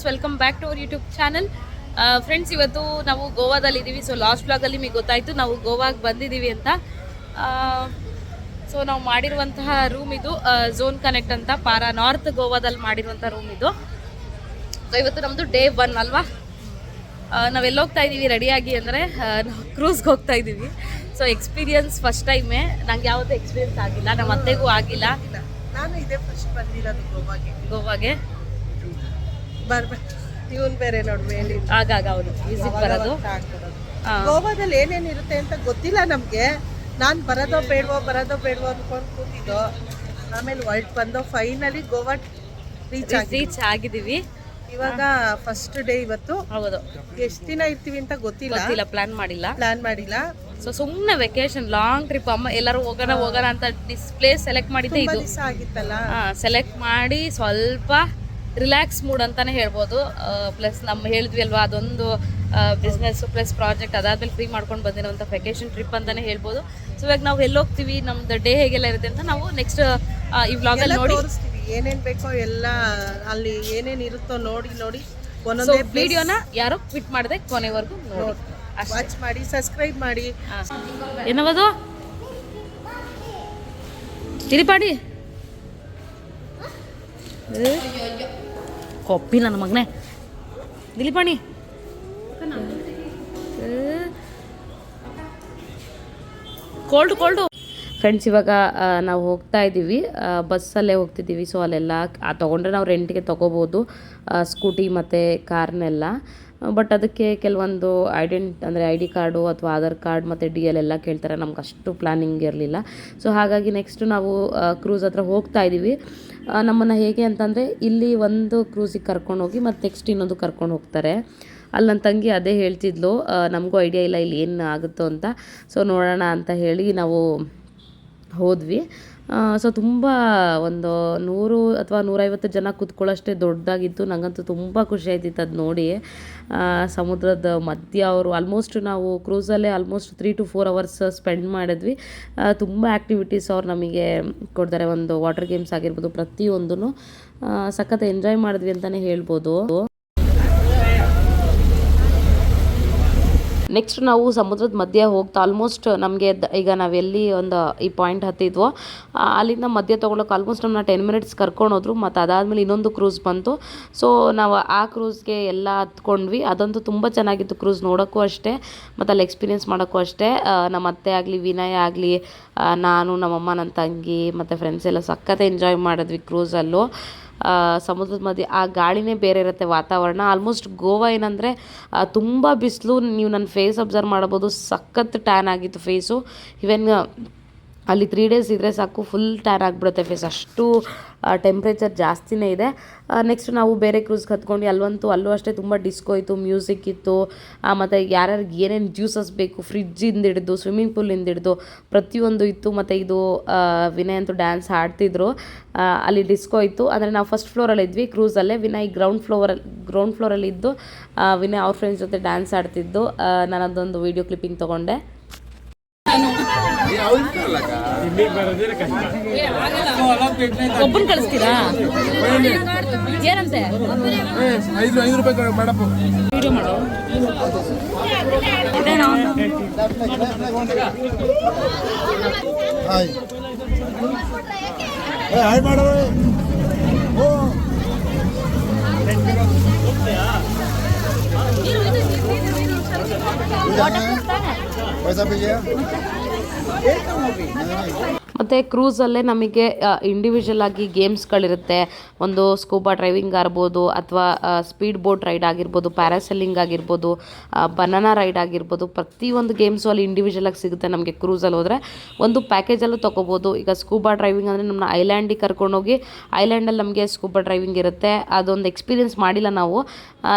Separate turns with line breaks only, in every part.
Friends welcome back to our YouTube channel friends ಇವತ್ತು ನಾವು ಗೋವಾದಲ್ಲಿ ಇದ್ದೀವಿ ಸೊ ಲಾಸ್ಟ್ ಬ್ಲಾಗಲ್ಲಿ ನಿಮಗೆ ಗೊತ್ತಾಯಿತು ನಾವು ಗೋವಾಗೆ ಬಂದಿದ್ದೀವಿ ಅಂತ. ಸೊ ನಾವು ಮಾಡಿರುವಂತಹ ರೂಮ್ ಇದು ಝೋನ್ ಕನೆಕ್ಟ್ ಅಂತ ಪಾರಾ ನಾರ್ತ್ ಗೋವಾದಲ್ಲಿ ಮಾಡಿರುವಂಥ ರೂಮ್ ಇದು. ಸೊ ಇವತ್ತು ನಮ್ಮದು ಡೇ ಒನ್ ಅಲ್ವಾ? ನಾವೆಲ್ಲ ಹೋಗ್ತಾ ಇದ್ದೀವಿ ರೆಡಿಯಾಗಿ ಅಂದರೆ ನಾವು ಕ್ರೂಸ್ಗೆ ಹೋಗ್ತಾ ಇದ್ದೀವಿ ಸೊ ಎಕ್ಸ್ಪೀರಿಯನ್ಸ್ ಫಸ್ಟ್ ಟೈಮೇ ನಂಗೆ ಯಾವುದೇ ಎಕ್ಸ್ಪೀರಿಯನ್ಸ್ ಆಗಿಲ್ಲ ನಮ್ಮ ಅತ್ತೆಗೂ ಆಗಿಲ್ಲ.
ನಾನು ಇದೇ ಫಸ್ಟ್ ಬಂದಿರೋದು ಗೋವಾಗೆ.
ಗೋವಾಗೆ?
ಬರ್ಬೇಕು. ಟ್ಯೂನ್ ಬೇರೆ ನೋಡ್ ಮೇಲೆ
ಆಗಾಗ ಹೌದು ವಿಸಿಟ್ ಬರೋದು? ಆ,
ಗೋವಾದಲ್ಲಿ ಏನೇನ್ ಇರುತ್ತೆ ಅಂತ ಗೊತ್ತಿಲ್ಲ ನಮ್ಗೆ. ನಾನ್ ಬರೋದೋ ಬೇಡವೋ ಬರೋದೋ ಬೇಡವೋ ಅನ್ಕೊಂಡ್ ಕೂತಿದ್ದೋ ಆಮೇಲೆ ವರ್ಲ್ಡ್ ಬಂದೋ ಫೈನಲಿ ಗೋವಾ ರೀಚ್ ಆಗಿ
ರೀಚ್ ಆಗಿದ್ದೀವಿ.
ಇವಾಗ ಫಸ್ಟ್ ಡೇ ಇವತ್ತು.
ಹೌದು.
ಎಷ್ಟ್ ದಿನ ಇರ್ತೀವಿ ಅಂತ ಗೊತ್ತಿಲ್ಲ.
ಗೊತ್ತಿಲ್ಲ ಪ್ಲಾನ್ ಮಾಡಿಲ್ಲ.
ಪ್ಲಾನ್ ಮಾಡಿಲ್ಲ.
ಸೊ ಸುಮ್ಮನೆ ವೆಕೇಶನ್ ಲಾಂಗ್ ಟ್ರಿಪ್ ಅಮ್ಮ ಎಲ್ಲರೂ ಹೋಗೋಣ ಹೋಗೋಣ ಅಂತ ಡಿಸ್ಪ್ಲೇ ಸೆಲೆಕ್ಟ್ ಮಾಡಿದ್ದೆ
ತುಂಬಾ
ಇದು.
ದಿವಸ ಆಗಿತ್ತಲ್ಲ.
ಸೆಲೆಕ್ಟ್ ಮಾಡಿ ಸ್ವಲ್ಪ ರಿಲ್ಯಾಕ್ಸ್ ಮೂಡ್ ಅಂತಾನೆ ಹೇಳ್ಬೋದು. ಪ್ಲಸ್ ನಮ್ಮ ಹೇಳಿದ್ವಿ ಅಲ್ವಾ ಅದೊಂದು ಬಿಸ್ನೆಸ್ ಪ್ಲಸ್ ಪ್ರಾಜೆಕ್ಟ್ ಅದಾದ್ಮೇಲೆ ಫ್ರೀ ಮಾಡ್ಕೊಂಡು ಬಂದಿರೋಂಥ ವೆಕೇಶನ್ ಟ್ರಿಪ್ ಅಂತಾನೆ ಹೇಳ್ಬೋದು. ಸೊ ಇವಾಗ ನಾವು ಎಲ್ಲಿ ಹೋಗ್ತೀವಿ ನಮ್ದು ಡೇ ಹೇಗೆಲ್ಲ ಇರುತ್ತೆ ಅಂತ ನಾವು ನೆಕ್ಸ್ಟ್ ಈ ವ್ಲಾಗಲ್ಲಿ
ಎಲ್ಲ
ನೋಡಿ.
ತೋರಿಸ್ತೀವಿ ಏನೇನ್ ಬೇಕೋ ಎಲ್ಲ ಅಲ್ಲಿ ಏನೇನ್ ಇರುತ್ತೋ ನೋಡಿ ನೋಡಿ. ಒಂದೊಂದೇ
ವಿಡಿಯೋನ ಯಾರು ಕ್ವಿಟ್ ಮಾಡಿದೆ ಕೊನೆವರೆಗೂ ನೋಡಿ.
ವಾಚ್ ಮಾಡಿ ಸಬ್ಸ್ಕ್ರೈಬ್ ಮಾಡಿ.
ಏನವದು? ತಿರಿಪಾಡಿ. ಕೊಪ್ಪಿ ನನ್ನ ಮಗನೇ. ದಿಲೀಪಾಣಿ. Cold cold. ಫ್ರೆಂಡ್ಸ್ ಇವಾಗ ನಾವು ಹೋಗ್ತಾ ಇದ್ದೀವಿ. ಬಸ್ಸಲ್ಲೇ ಹೋಗ್ತಿದ್ದೀವಿ. ಸೊ ಅಲ್ಲೆಲ್ಲ ತೊಗೊಂಡ್ರೆ ನಾವು ರೆಂಟ್ಗೆ ತೊಗೋಬೋದು. ಸ್ಕೂಟಿ ಮತ್ತು ಕಾರ್ನೆಲ್ಲ. ಬಟ್ ಅದಕ್ಕೆ ಕೆಲವೊಂದು ಐಡೆಂಟ್ ಅಂದರೆ ಐ ಡಿ ಕಾರ್ಡು ಅಥವಾ ಆಧಾರ್ ಕಾರ್ಡ್ ಮತ್ತು ಡಿ ಎಲ್ ಎಲ್ಲ ಕೇಳ್ತಾರೆ. ನಮ್ಗೆ ಅಷ್ಟು ಪ್ಲ್ಯಾನಿಂಗ್ ಇರಲಿಲ್ಲ. ಸೊ ಹಾಗಾಗಿ ನೆಕ್ಸ್ಟ್ ನಾವು ಕ್ರೂಸ್ ಹತ್ರ ಹೋಗ್ತಾ ಇದ್ದೀವಿ. ನಮ್ಮನ್ನು ಹೇಗೆ ಅಂತಂದರೆ ಇಲ್ಲಿ ಒಂದು ಕ್ರೂಸಿಗೆ ಕರ್ಕೊಂಡು ಹೋಗಿ ಮತ್ತು ನೆಕ್ಸ್ಟ್ ಇನ್ನೊಂದು ಕರ್ಕೊಂಡು ಹೋಗ್ತಾರೆ. ಅಲ್ಲಿ ನನ್ನ ತಂಗಿ ಅದೇ ಹೇಳ್ತಿದ್ಲು ನಮಗೂ ಐಡಿಯಾ ಇಲ್ಲ ಇಲ್ಲಿ ಏನು ಆಗುತ್ತೋ ಅಂತ. ಸೊ ನೋಡೋಣ ಅಂತ ಹೇಳಿ ನಾವು ಹೋದ್ವಿ. ಸೊ ತುಂಬ ಒಂದು ನೂರು ಅಥವಾ ನೂರೈವತ್ತು ಜನ ಕೂತ್ಕೊಳ್ಳೋಷ್ಟೇ ದೊಡ್ಡದಾಗಿತ್ತು. ನನಗಂತೂ ತುಂಬ ಖುಷಿ ಆಯ್ತಿತ್ತು ಅದು ನೋಡಿ. ಸಮುದ್ರದ ಮಧ್ಯ ಅವರು ಆಲ್ಮೋಸ್ಟ್ ನಾವು ಕ್ರೂಸಲ್ಲೇ almost three to four hours spend ಮಾಡಿದ್ವಿ. ತುಂಬ ಆ್ಯಕ್ಟಿವಿಟೀಸ್ ಅವ್ರು ನಮಗೆ ಕೊಡ್ತಾರೆ. ಒಂದು ವಾಟರ್ ಗೇಮ್ಸ್ ಆಗಿರ್ಬೋದು ಪ್ರತಿಯೊಂದೂ ಸಖತ್ ಎಂಜಾಯ್ ಮಾಡಿದ್ವಿ ಅಂತಲೇ ಹೇಳ್ಬೋದು. ನೆಕ್ಸ್ಟ್ ನಾವು ಸಮುದ್ರದ ಮಧ್ಯೆ ಹೋಗ್ತಾ ಆಲ್ಮೋಸ್ಟ್ ನಮಗೆ ಈಗ ನಾವೆಲ್ಲಿ ಒಂದು ಈ ಪಾಯಿಂಟ್ ಹತ್ತಿದ್ವೋ ಅಲ್ಲಿಂದ ಮಧ್ಯೆ ತೊಗೊಳಕ್ಕೆ ಆಲ್ಮೋಸ್ಟ್ ನಮ್ಮನ್ನ ಟೆನ್ ಮಿನಿಟ್ಸ್ ಕರ್ಕೊಂಡು ಹೋದ್ರು, ಮತ್ತು ಅದಾದಮೇಲೆ ಇನ್ನೊಂದು ಕ್ರೂಸ್ ಬಂತು. ಸೊ ನಾವು ಆ ಕ್ರೂಸ್ಗೆ ಎಲ್ಲ ಹತ್ಕೊಂಡ್ವಿ. ಅದಂತೂ ತುಂಬ ಚೆನ್ನಾಗಿತ್ತು ಕ್ರೂಸ್ ನೋಡೋಕ್ಕೂ ಅಷ್ಟೇ, ಮತ್ತು ಅಲ್ಲಿ ಎಕ್ಸ್ಪೀರಿಯೆನ್ಸ್ ಮಾಡೋಕ್ಕೂ ಅಷ್ಟೇ. ನಮ್ಮ ಅತ್ತೆ ಆಗಲಿ, ವಿನಯ್ ಆಗಲಿ ನಾನು, ನಮ್ಮಮ್ಮ ನನ್ನ ತಂಗಿ, ಮತ್ತು ಫ್ರೆಂಡ್ಸ್ ಎಲ್ಲ ಸಖತ್ ಎಂಜಾಯ್ ಮಾಡಿದ್ವಿ ಕ್ರೂಸಲ್ಲೂ ಸಮುದ್ರದ ಮಧ್ಯೆ ಆ ಗಾಳಿನೇ ಬೇರೆ ಇರುತ್ತೆ ವಾತಾವರಣ. ಆಲ್ಮೋಸ್ಟ್ ಗೋವಾ ಏನಂದರೆ ತುಂಬ ಬಿಸಿಲು. ನೀವು ನನ್ನ ಫೇಸ್ ಅಬ್ಸರ್ವ್ ಮಾಡ್ಬೋದು ಸಖತ್ತು ಟ್ಯಾನ್ ಆಗಿತ್ತು ಫೇಸು ಈವನ್ ಅಲ್ಲಿ ತ್ರೀ ಡೇಸ್ ಇದ್ದರೆ ಸಾಕು ಫುಲ್ ಟ್ಯಾನ್ ಆಗಿಬಿಡುತ್ತೆ ಫೇಸ್ ಅಷ್ಟು ಟೆಂಪ್ರೇಚರ್ ಜಾಸ್ತಿನೇ ಇದೆ. ನೆಕ್ಸ್ಟ್ ನಾವು ಬೇರೆ ಕ್ರೂಸ್ಗೆ ಹತ್ಕೊಂಡು ಅಲ್ಲಂತೂ ಅಲ್ಲೂ ಅಷ್ಟೇ ತುಂಬ ಡಿಸ್ಕೋ ಇತ್ತು ಮ್ಯೂಸಿಕ್ ಇತ್ತು. ಮತ್ತು ಯಾರ್ಯಾರಿಗೆ ಏನೇನು ಜ್ಯೂಸಸ್ ಬೇಕು ಫ್ರಿಜ್ಜಿಂದ ಹಿಡಿದು ಸ್ವಿಮ್ಮಿಂಗ್ ಪೂಲಿಂದ ಹಿಡಿದು, ಪ್ರತಿಯೊಂದು ಇತ್ತು. ಮತ್ತು ಇದು ವಿನಯ್ ಅಂತೂ ಡ್ಯಾನ್ಸ್ ಆಡ್ತಿದ್ರು. ಅಲ್ಲಿ ಡಿಸ್ಕೋ ಇತ್ತು. ಅಂದರೆ ನಾವು ಫಸ್ಟ್ ಫ್ಲೋರಲ್ಲಿ ಇದ್ವಿ ಕ್ರೂಸಲ್ಲೇ ವಿನಯ್ ಗ್ರೌಂಡ್ ಫ್ಲೋರಲ್ಲಿ ಗ್ರೌಂಡ್ ಫ್ಲೋರಲ್ಲಿ ಇದ್ದು ವಿನಯ್ ಅವ್ರ ಫ್ರೆಂಡ್ಸ್ ಜೊತೆ ಡ್ಯಾನ್ಸ್ ಆಡ್ತಿದ್ದು. ನಾನು ಅದೊಂದು ವೀಡಿಯೋ ಕ್ಲಿಪ್ಪಿಂಗ್ ತೊಗೊಂಡೆ. ಒಬ್ಬನ್ ಕಳಿಸ್ತೀರಾ ಏನಂತೆ
ಐದು ಐದು ರೂಪಾಯಿ ಕೊಡು ಮೇಡಮ್
ವಿಡಿಯೋ ಮಾಡು
ಹಾಯ್ ಏ ಹಾಯ್ ಮಾಡೋ Ele não ouviu.
ಮತ್ತು ಕ್ರೂಸಲ್ಲೇ ನಮಗೆ ಇಂಡಿವಿಜುವಲ್ ಆಗಿ ಗೇಮ್ಸ್ಗಳಿರುತ್ತೆ ಒಂದು ಸ್ಕೂಬಾ ಡ್ರೈವಿಂಗ್ ಆಗಿರ್ಬೋದು ಅಥವಾ ಸ್ಪೀಡ್ ಬೋಟ್ ರೈಡ್ ಆಗಿರ್ಬೋದು ಪ್ಯಾರಾಸೆಲ್ಲಿಂಗ್ ಆಗಿರ್ಬೋದು ಬನಾನಾ ರೈಡ್ ಆಗಿರ್ಬೋದು, ಪ್ರತಿಯೊಂದು ಗೇಮ್ಸು ಅಲ್ಲಿ ಇಂಡಿವಿಜುವಲ್ ಆಗಿ ಸಿಗುತ್ತೆ ನಮಗೆ ಕ್ರೂಸಲ್ಲಿ ಹೋದರೆ. ಒಂದು ಪ್ಯಾಕೇಜಲ್ಲೂ ತೊಗೋಬೋದು. ಈಗ ಸ್ಕೂಬಾ ಡ್ರೈವಿಂಗ್ ಅಂದರೆ ನಮ್ಮನ್ನ ಐಲ್ಯಾಂಡಿಗೆ ಕರ್ಕೊಂಡೋಗಿ ಐಲ್ಯಾಂಡಲ್ಲಿ ನಮಗೆ ಸ್ಕೂಬಾ ಡ್ರೈವಿಂಗ್ ಇರುತ್ತೆ. ಅದೊಂದು ಎಕ್ಸ್ಪೀರಿಯನ್ಸ್ ಮಾಡಿಲ್ಲ ನಾವು.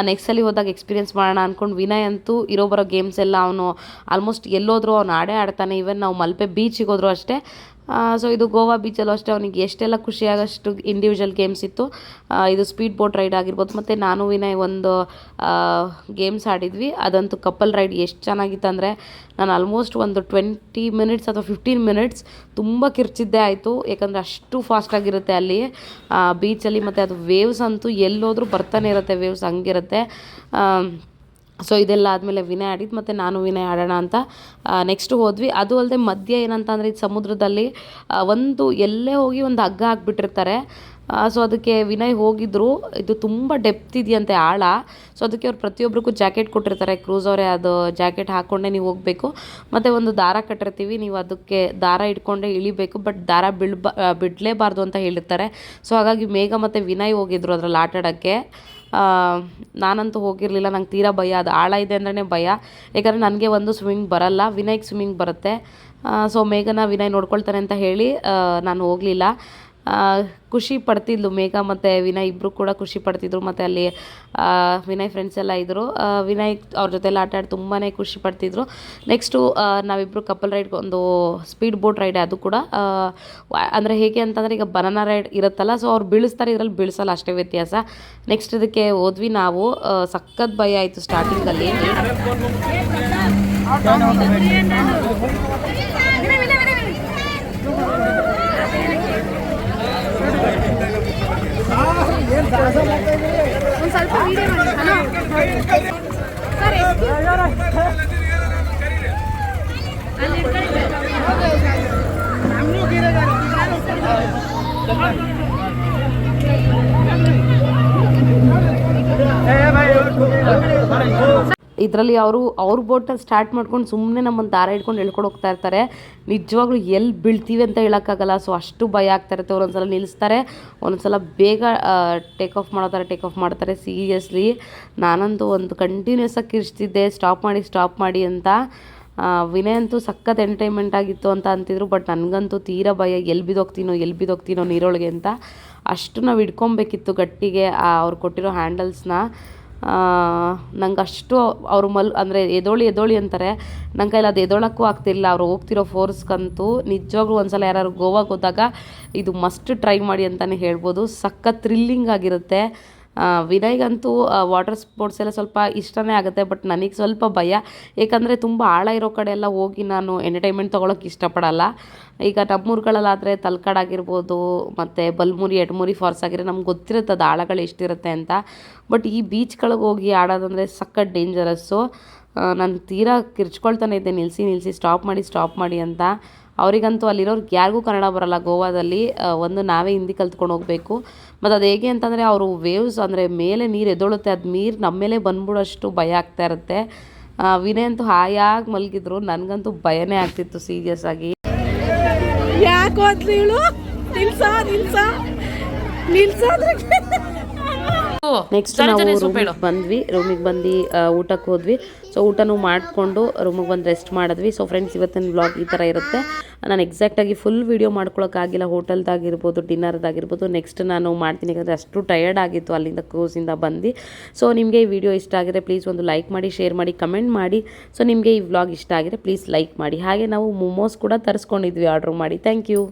ನೆಕ್ಸ್ಟ್ ಹೋದಾಗ ಎಕ್ಸ್ಪೀರಿಯನ್ಸ್ ಮಾಡೋಣ ಅಂದ್ಕೊಂಡು ವಿನಯ್ ಅಂತೂ ಇರೋ ಬರೋ ಗೇಮ್ಸ್ ಎಲ್ಲ ಅವನು ಆಲ್ಮೋಸ್ಟ್ ಎಲ್ಲೋದ್ರೂ ಅವ್ನು ಆಡೇ ಆಡ್ತಾನೆ. ಈವನ್ ನಾವು ಮಲ್ಪೆ ಬೀಚಿಗೆ ಹೋದರೂ ಅಷ್ಟೇ. ಸೊ ಇದು ಗೋವಾ ಬೀಚಲ್ಲೂ ಅಷ್ಟೇ, ಅವನಿಗೆ ಎಷ್ಟೆಲ್ಲ ಖುಷಿಯಾಗಷ್ಟು ಇಂಡಿವಿಜುವಲ್ ಗೇಮ್ಸ್ ಇತ್ತು. ಇದು ಸ್ಪೀಡ್ ಬೋಟ್ ರೈಡ್ ಆಗಿರ್ಬೋದು, ಮತ್ತು ನಾನು ವಿನಯ್ ಒಂದು ಗೇಮ್ಸ್ ಆಡಿದ್ವಿ. ಅದಂತೂ ಕಪಲ್ ರೈಡ್ ಎಷ್ಟು ಚೆನ್ನಾಗಿತ್ತು ಅಂದರೆ, ನಾನು ಆಲ್ಮೋಸ್ಟ್ ಒಂದು ಟ್ವೆಂಟಿ ಮಿನಿಟ್ಸ್ ಅಥವಾ ಫಿಫ್ಟೀನ್ ಮಿನಿಟ್ಸ್ ತುಂಬ ಕಿರ್ಚಿದ್ದೇ ಆಯಿತು. ಯಾಕಂದರೆ ಅಷ್ಟು ಫಾಸ್ಟಾಗಿರುತ್ತೆ ಅಲ್ಲಿ. ಬೀಚಲ್ಲಿ ಮತ್ತು ಅದು ವೇವ್ಸ್ ಅಂತೂ ಎಲ್ಲೋದ್ರೂ ಬರ್ತಾನೆ ಇರುತ್ತೆ ವೇವ್ಸ್ ಹಂಗಿರುತ್ತೆ. ಸೊ ಇದೆಲ್ಲ ಆದಮೇಲೆ ವಿನಯ್ ಆಡಿದ್ದು ಮತ್ತು ನಾನು ವಿನಯ್ ಆಡೋಣ ಅಂತ ನೆಕ್ಸ್ಟ್ ಹೋದ್ವಿ. ಅದು ಅಲ್ಲದೆ ಮಧ್ಯೆ ಏನಂತ ಅಂದರೆ ಇದು ಸಮುದ್ರದಲ್ಲಿ ಒಂದು ಎಲ್ಲೇ ಹೋಗಿ ಒಂದು ಹಗ್ಗ ಹಾಕ್ಬಿಟ್ಟಿರ್ತಾರೆ. ಸೊ ಅದಕ್ಕೆ ವಿನಯ್ ಹೋಗಿದ್ರು. ಇದು ತುಂಬ ಡೆಪ್ತ್ ಇದೆಯಂತೆ ಆಳ. ಸೊ ಅದಕ್ಕೆ ಅವ್ರು ಪ್ರತಿಯೊಬ್ಬರಿಗೂ ಜಾಕೆಟ್ ಕೊಟ್ಟಿರ್ತಾರೆ. ಕ್ರೂಸ್ ಅವರೇ ಅದು ಜಾಕೆಟ್ ಹಾಕ್ಕೊಂಡೇ ನೀವು ಹೋಗಬೇಕು. ಮತ್ತು ಒಂದು ದಾರ ಕಟ್ಟಿರ್ತೀವಿ. ನೀವು ಅದಕ್ಕೆ ದಾರ ಇಟ್ಕೊಂಡೇ ಇಳಿಬೇಕು. ಬಟ್ ದಾರ ಬಿಡ್ಬ ಬಿಡಲೇಬಾರ್ದು ಅಂತ ಹೇಳಿರ್ತಾರೆ. ಸೊ ಹಾಗಾಗಿ ಮೇಘ ಮತ್ತು ವಿನಯ್ ಹೋಗಿದ್ರು ಅದರಲ್ಲಿ ಆಟ ಆಡೋಕ್ಕೆ ಆ, ನಾನಂತೂ ಹೋಗಿರಲಿಲ್ಲ, ನಂಗೆ ತೀರಾ ಭಯ, ಅದು ಆಳ ಇದೆ ಅಂದ್ರೆ ಭಯ. ಯಾಕಂದರೆ ನನಗೆ ಒಂದು ಸ್ವಿಮ್ಮಿಂಗ್ ಬರಲ್ಲ ವಿನಯ್ಗೆ ಸ್ವಿಮ್ಮಿಂಗ್ ಬರುತ್ತೆ. ಸೊ ಮೇಘನ ವಿನಯ್ ನೋಡ್ಕೊಳ್ತಾನೆ ಅಂತ ಹೇಳಿ ನಾನು ಹೋಗಲಿಲ್ಲ. ಖುಷಿ ಪಡ್ತಿದ್ಲು ಮೇಘ ಮತ್ತು ವಿನಯ್ ಇಬ್ಬರು ಕೂಡ ಖುಷಿ ಪಡ್ತಿದ್ರು ಮತ್ತು ಅಲ್ಲಿ ವಿನಯ್ ಫ್ರೆಂಡ್ಸ್ ಎಲ್ಲ ಇದ್ದರು ವಿನಯ್ ಅವ್ರ ಜೊತೆಲ್ಲ ಆಟ ಆಡಿ ತುಂಬಾ ಖುಷಿ ಪಡ್ತಿದ್ರು ನೆಕ್ಸ್ಟು ನಾವಿಬ್ಬರು ಕಪಲ್ ರೈಡ್ ಒಂದು ಸ್ಪೀಡ್ ಬೋಟ್ ರೈಡ್ ಅದು ಕೂಡ ಅಂದರೆ ಹೇಗೆ ಅಂತಂದರೆ ಈಗ ಬನಾನಾ ರೈಡ್ ಇರುತ್ತಲ್ಲ ಸೊ ಅವ್ರು ಬೀಳಿಸ್ತಾರೆ ಇದರಲ್ಲಿ ಬೀಳಿಸಲ್ಲ ಅಷ್ಟೇ ವ್ಯತ್ಯಾಸ ನೆಕ್ಸ್ಟ್ ಇದಕ್ಕೆ ಹೋದ್ವಿ ನಾವು ಸಖತ್ ಭಯ ಆಯಿತು ಸ್ಟಾರ್ಟಿಂಗಲ್ಲಿ ಒಂದು ಸ್ವಲ್ಪ ವೀಡಿಯೋ ಮಾಡಿ ಇದರಲ್ಲಿ ಅವರು, ಅವ್ರ ಬೋಟಲ್ಲಿ ಸ್ಟಾರ್ಟ್ ಮಾಡ್ಕೊಂಡು ಸುಮ್ಮನೆ ನಮ್ಮನ್ನು ದಾರ ಹಿಡ್ಕೊಂಡು ಎಳ್ಕೊಂಡು ಹೋಗ್ತಾ ಇರ್ತಾರೆ. ನಿಜವಾಗ್ಲೂ ಎಲ್ಲಿ ಬೀಳ್ತೀವಿ ಅಂತ ಹೇಳೋಕ್ಕಾಗಲ್ಲ. ಸೊ ಅಷ್ಟು ಭಯ ಆಗ್ತಾ ಇರುತ್ತೆ. ಒಂದೊಂದ್ಸಲ ನಿಲ್ಲಿಸ್ತಾರೆ ಒಂದೊಂದ್ಸಲ ಬೇಗ ಟೇಕ್ ಆಫ್ ಮಾಡೋ ಟೇಕ್ ಆಫ್ ಮಾಡ್ತಾರೆ. ಸೀರಿಯಸ್ಲಿ ನಾನಂತೂ ಒಂದು ಕಂಟಿನ್ಯೂಸ್ ಆಗಿ ಕಿರ್ಚ್ತಿದ್ದೆ. ಸ್ಟಾಪ್ ಮಾಡಿ ಸ್ಟಾಪ್ ಮಾಡಿ ಅಂತ. ವಿನಯ ಅಂತೂ ಸಖತ್ ಎಂಟರ್ಟೈನ್ಮೆಂಟ್ ಆಗಿತ್ತು ಅಂತ ಅಂತಿದ್ರು. ಬಟ್ ನನಗಂತೂ ತೀರಾ ಭಯ. ಎಲ್ಲಿ ಬಿದ್ದೋಗ್ತೀನೋ ಎಲ್ಲಿ ಬಿದ್ದೋಗ್ತೀನೋ ನೀರೊಳಗೆ ಅಂತ. ಅಷ್ಟು ನಾವು ಹಿಡ್ಕೊಬೇಕಿತ್ತು ಗಟ್ಟಿಗೆ ಅವ್ರು ಕೊಟ್ಟಿರೋ ಹ್ಯಾಂಡಲ್ಸ್ನ ನಂಗೆ ಅಷ್ಟು ಅವರು ಮಲ್, ಅಂದರೆ ಎದೋಳಿ ಎದೋಳಿ ಅಂತಾರೆ. ನನ್ನ ಕೈಲಿ ಅದು ಎದೋಳಕ್ಕೂ ಆಗ್ತಿಲ್ಲ ಅವರು ಹೋಗ್ತಿರೋ ಫೋರ್ಸ್ಗಂತೂ ನಿಜವಾಗ್ಲೂ ಒಂದ್ಸಲ ಯಾರು ಗೋವಾಗೆ ಹೋದಾಗ ಇದು ಮಸ್ಟ್ ಟ್ರೈ ಮಾಡಿ ಅಂತಲೇ ಹೇಳ್ಬೋದು. ಸಖತ್ ಥ್ರಿಲ್ಲಿಂಗ್ ಆಗಿರುತ್ತೆ. ವಿನಯ್ಗಂತೂ ವಾಟರ್ ಸ್ಪೋರ್ಟ್ಸ್ ಎಲ್ಲ ಸ್ವಲ್ಪ ಇಷ್ಟನೇ ಆಗುತ್ತೆ ಬಟ್ ನನಗೆ ಸ್ವಲ್ಪ ಭಯ. ಏಕೆಂದರೆ ತುಂಬ ಆಳ ಇರೋ ಕಡೆ ಎಲ್ಲ ಹೋಗಿ ನಾನು ಎಂಟರ್ಟೈನ್ಮೆಂಟ್ ತೊಗೊಳಕ್ಕೆ ಇಷ್ಟಪಡಲ್ಲ. ಈಗ ನಮ್ಮೂರುಗಳಲ್ಲಾದರೆ ತಲ್ಕಾಡ್ ಆಗಿರ್ಬೋದು, ಮತ್ತು ಬಲ್ಮುರಿ, ಎಡ್ಮುರಿ ಫಾರ್ಸ್ ಆಗಿರೋ ನಮ್ಗೆ ಗೊತ್ತಿರುತ್ತೆ ಅದು ಆಳಗಳು ಎಷ್ಟಿರುತ್ತೆ ಅಂತ. ಬಟ್ ಈ ಬೀಚ್ಗಳಿಗೆ ಹೋಗಿ ಆಡೋದಂದರೆ ಸಖತ್ ಡೇಂಜರಸ್ಸು ನಾನು ತೀರಾ ಕಿರ್ಚ್ಕೊಳ್ತಾನೆ ಇದ್ದೆ ನಿಲ್ಲಿಸಿ ನಿಲ್ಲಿಸಿ ಸ್ಟಾಪ್ ಮಾಡಿ ಸ್ಟಾಪ್ ಮಾಡಿ ಅಂತ. ಅವರಿಗಂತೂ ಅಲ್ಲಿರೋರ್ಗೆ ಯಾರಿಗೂ ಕನ್ನಡ ಬರಲ್ಲ. ಗೋವಾದಲ್ಲಿ ಒಂದು ನಾವೇ ಹಿಂದಿ ಕಲ್ತ್ಕೊಂಡು ಹೋಗಬೇಕು. ಮತ್ತು ಅದು ಹೇಗೆ ಅಂತಂದರೆ, ಅವರು ವೇವ್ಸ್ ಅಂದರೆ ಮೇಲೆ ನೀರು ಎದ್ದೊಳುತ್ತೆ. ಅದು ನೀರು ನಮ್ಮ ಮೇಲೆ ಬಂದ್ಬಿಡೋಷ್ಟು ಭಯ ಆಗ್ತಾ ಇರುತ್ತೆ. ವಿನಯ್ ಅಂತೂ ಹಾಯಾಗಿ ಮಲಗಿದ್ರು. ನನಗಂತೂ ಭಯನೇ ಆಗ್ತಿತ್ತು ಸೀರಿಯಸ್ ಆಗಿ.
ಯಾಕೆ
ನೆಕ್ಸ್ಟ್ ನಾವು ರೂಮಿಗೆ ಬಂದ್ವಿ ರೂಮಿಗೆ ಬಂದು ಊಟಕ್ಕೆ ಹೋದ್ವಿ. ಸೊ ಊಟನೂ ಮಾಡಿಕೊಂಡು ರೂಮಿಗೆ ಬಂದು ರೆಸ್ಟ್ ಮಾಡಿದ್ವಿ. ಸೊ ಫ್ರೆಂಡ್ಸ್ ಇವತ್ತಿನ ವ್ಲಾಗ್ ಈ ಥರ ಇರುತ್ತೆ. ನಾನು ಎಕ್ಸಾಕ್ಟಾಗಿ ಫುಲ್ ವೀಡಿಯೋ ಮಾಡ್ಕೊಳ್ಳೋಕ್ಕಾಗಿಲ್ಲ ಹೋಟೆಲ್ದಾಗಿರ್ಬೋದು ಡಿನ್ನರ್ದಾಗಿರ್ಬೋದು ನೆಕ್ಸ್ಟ್ ನಾನು ಮಾಡ್ತೀನಿ. ಯಾಕಂದರೆ ಅಷ್ಟು ಟಯರ್ಡ್ ಆಗಿತ್ತು ಅಲ್ಲಿಂದ ಕ್ರೂಸಿಂದ ಬಂದು. ಸೊ ನಿಮಗೆ ಈ ವಿಡಿಯೋ ಇಷ್ಟ ಆಗಿದ್ರೆ ಪ್ಲೀಸ್ ಒಂದು ಲೈಕ್ ಮಾಡಿ ಶೇರ್ ಮಾಡಿ ಕಮೆಂಟ್ ಮಾಡಿ. ಸೊ ನಿಮಗೆ ಈ ವ್ಲಾಗ್ ಇಷ್ಟ ಆಗಿದ್ರೆ ಪ್ಲೀಸ್ ಲೈಕ್ ಮಾಡಿ. ಹಾಗೆ ನಾವು ಮೊಮೋಸ್ ಕೂಡ ತರಿಸ್ಕೊಂಡಿದ್ವಿ ಆರ್ಡ್ರ್ ಮಾಡಿ. Thank you